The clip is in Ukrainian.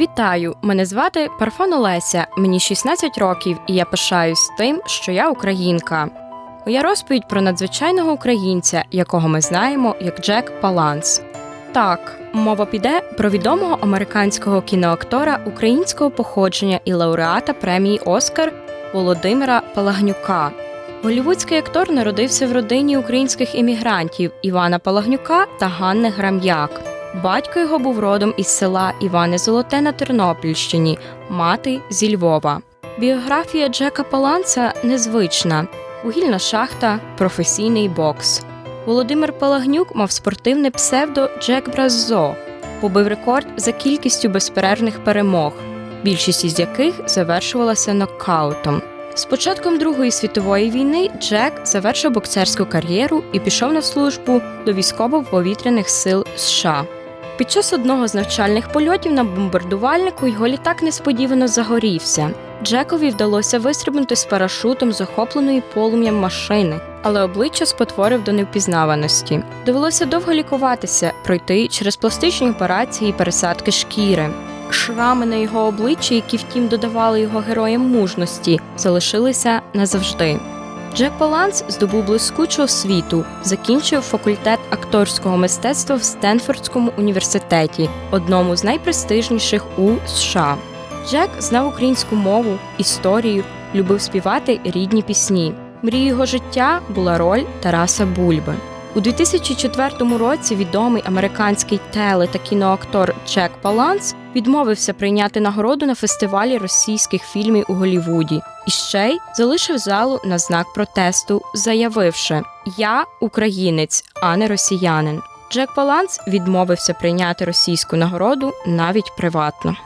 Вітаю! Мене звати Парфон Олеся. Мені 16 років, і я пишаюсь тим, що я українка. Моя розповідь про надзвичайного українця, якого ми знаємо як Джек Паланс. Так, мова піде про відомого американського кіноактора українського походження і лауреата премії Оскар Володимира Палагнюка. Голівудський актор народився в родині українських іммігрантів Івана Палагнюка та Ганни Грам'як. Батько його був родом із села Іване Золоте на Тернопільщині, мати зі Львова. Біографія Джека Паланца незвична: вугільна шахта, професійний бокс. Володимир Палагнюк мав спортивне псевдо Джек Браззо, побив рекорд за кількістю безперервних перемог, більшість із яких завершувалася нокаутом. З початком Другої світової війни Джек завершив боксерську кар'єру і пішов на службу до військово-повітряних сил США. Під час одного з навчальних польотів на бомбардувальнику його літак несподівано загорівся. Джекові вдалося вистрибнути з парашутом з охопленої полум'ям машини, але обличчя спотворив до невпізнаваності. Довелося довго лікуватися, пройти через пластичні операції і пересадки шкіри. Шрами на його обличчі, які втім додавали його героям мужності, залишилися назавжди. Джек Паланс здобув блискучу освіту, закінчив факультет акторського мистецтва в Стенфордському університеті, одному з найпрестижніших у США. Джек знав українську мову, історію, любив співати рідні пісні. Мрією його життя була роль Тараса Бульби. У 2004 році відомий американський теле та кіноактор Джек Паланс відмовився прийняти нагороду на фестивалі російських фільмів у Голлівуді і ще й залишив залу на знак протесту, заявивши: Я українець, а не росіянин. Джек Паланс відмовився прийняти російську нагороду навіть приватно.